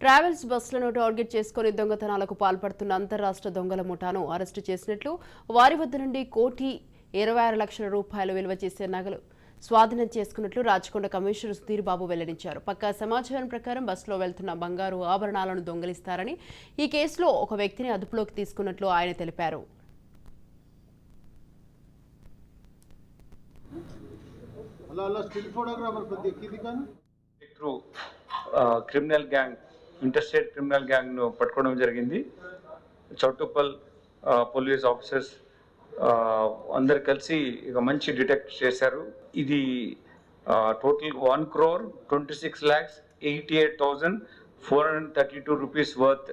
Travels బస్సులను target చేసుకుని దొంగతనాలకు పాల్పడుతున్న అంతరాష్ట్ర దొంగల ముఠాను అరెస్టు చేసినట్లు వారి వద్ద నుండి కోటి ఇరవై ఆరు లక్షల రూపాయలు విలువ చేసే నగలు స్వాధీనం చేసుకున్నట్లు రాచకొండ కమిషనర్ సుధీర్ బాబు వెల్లడించారు. పక్కా సమాచారం ప్రకారం బస్సులో వెళ్తున్న బంగారు ఆభరణాలను దొంగిలిస్తారని ఈ కేసులో ఒక వ్యక్తిని అదుపులోకి తీసుకున్నట్లు ఆయన తెలిపారు. క్రిమినల్ గ్యాంగ్ ఇంటర్స్టేట్ క్రిమినల్ గ్యాంగ్ను పట్టుకోవడం జరిగింది. చౌటుప్పల్ పోలీస్ ఆఫీసర్స్ అందరు కలిసి ఇక మంచి డిటెక్ట్ చేశారు. ఇది total one crore twenty six lakhs eighty eight thousand four hundred thirty two rupees worth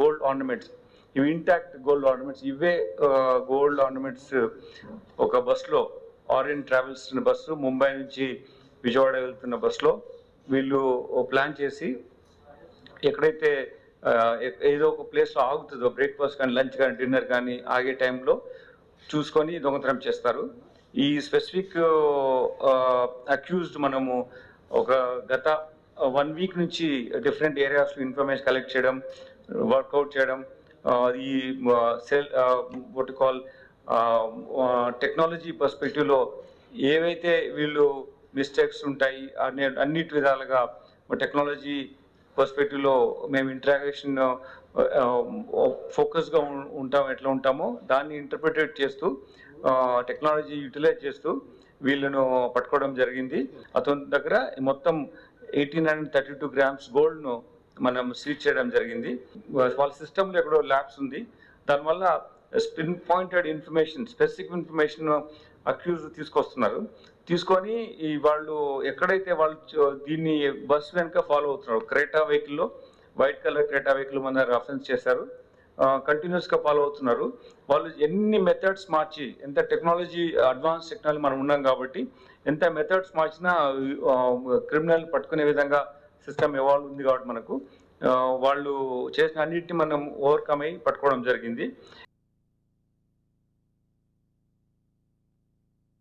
gold ornaments. ఇవి ఇంటాక్ట్ గోల్డ్ ఆర్నమెంట్స్. ఇవే గోల్డ్ ఆర్నమెంట్స్ ఒక బస్సులో ఆరియన్ ట్రావెల్స్ బస్సు ముంబై నుంచి విజయవాడ వెళ్తున్న బస్సులో వీళ్ళు ప్లాన్ చేసి ఎక్కడైతే ఏదో ఒక ప్లేస్ ఆగుతుందో బ్రేక్ఫాస్ట్ కానీ లంచ్ కానీ డిన్నర్ కానీ ఆగే టైంలో చూసుకొని దొంగతనం చేస్తారు. ఈ స్పెసిఫిక్ అక్యూజ్డ్ మనము ఒక గత వన్ వీక్ నుంచి డిఫరెంట్ ఏరియాస్ ఇన్ఫర్మేషన్ కలెక్ట్ చేయడం వర్కౌట్ చేయడం ఈ సెల్ వాట్ కాల్ టెక్నాలజీ పర్స్పెక్టివ్లో ఏవైతే వీళ్ళు మిస్టేక్స్ ఉంటాయి అన్ని అన్నిటి విధాలుగా టెక్నాలజీ పర్స్పెక్టివ్లో మేము ఇంట్రాగేషన్ ఫోకస్గా uh, uh, ఉంటాం ఎట్లా ఉంటామో దాన్ని ఇంటర్ప్రిటేట్ చేస్తూ uh, టెక్నాలజీ యూటిలైజ్ చేస్తూ వీళ్ళను పట్టుకోవడం జరిగింది. అతని దగ్గర మొత్తం eighteen hundred thirty two grams గోల్డ్ను మనం సీజ్ చేయడం జరిగింది. వాళ్ళ సిస్టంలో ఎక్కడో ల్యాబ్స్ ఉంది. దానివల్ల spin pointed information specific information accused తీసుకొస్తున్నారు. తీసుకొని ఈ వాళ్ళు ఎక్కడైతే వాళ్ళు దీన్ని బస్ వెనుక ఫాలో అవుతున్నారు క్రేటా వెహికల్లో వైట్ కలర్ క్రేటా వెహికల్ మన రెఫరెన్స్ చేశారు. కంటిన్యూస్గా ఫాలో అవుతున్నారు. వాళ్ళు ఎన్ని మెథడ్స్ మార్చి ఎంత టెక్నాలజీ అడ్వాన్స్ టెక్నాలజీ మనం ఉన్నాం కాబట్టి ఎంత మెథడ్స్ మార్చినా క్రిమినల్ పట్టుకునే విధంగా సిస్టమ్ ఎవాల్వ్ ఉంది కాబట్టి మనకు. వాళ్ళు చేసిన అన్నిటిని మనం ఓవర్కమ్ అయ్యి పట్టుకోవడం జరిగింది.